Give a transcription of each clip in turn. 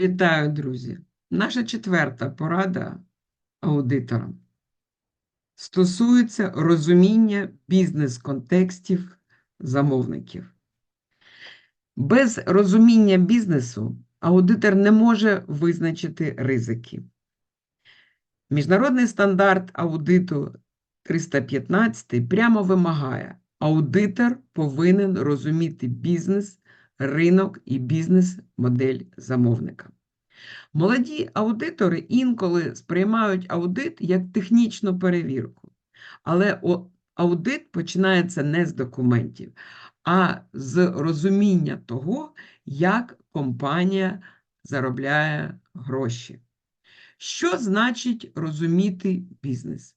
Вітаю, друзі! Наша четверта порада аудиторам стосується розуміння бізнес-контекстів замовників. Без розуміння бізнесу аудитор не може визначити ризики. Міжнародний стандарт аудиту 315 прямо вимагає, аудитор повинен розуміти бізнес, ринок і бізнес-модель замовника. Молоді аудитори інколи сприймають аудит як технічну перевірку, але аудит починається не з документів, а з розуміння того, як компанія заробляє гроші. Що значить розуміти бізнес?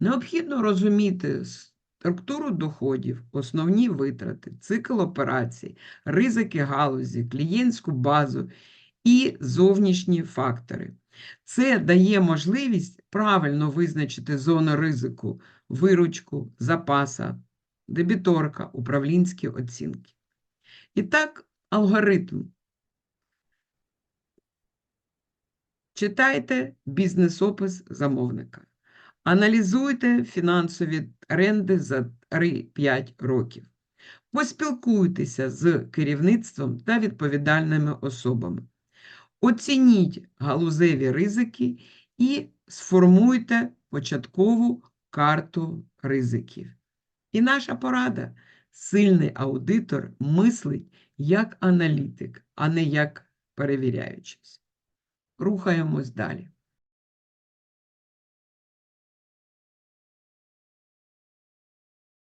Необхідно розуміти структуру доходів, основні витрати, цикл операцій, ризики галузі, клієнтську базу і зовнішні фактори. Це дає можливість правильно визначити зону ризику, виручку, запаса, дебіторка, управлінські оцінки. І так, алгоритм. Читайте бізнес-опис замовника. Аналізуйте фінансові тренди за 3-5 років. Поспілкуйтеся з керівництвом та відповідальними особами. Оцініть галузеві ризики і сформуйте початкову карту ризиків. І наша порада: сильний аудитор мислить як аналітик, а не як перевіряючись. Рухаємось далі.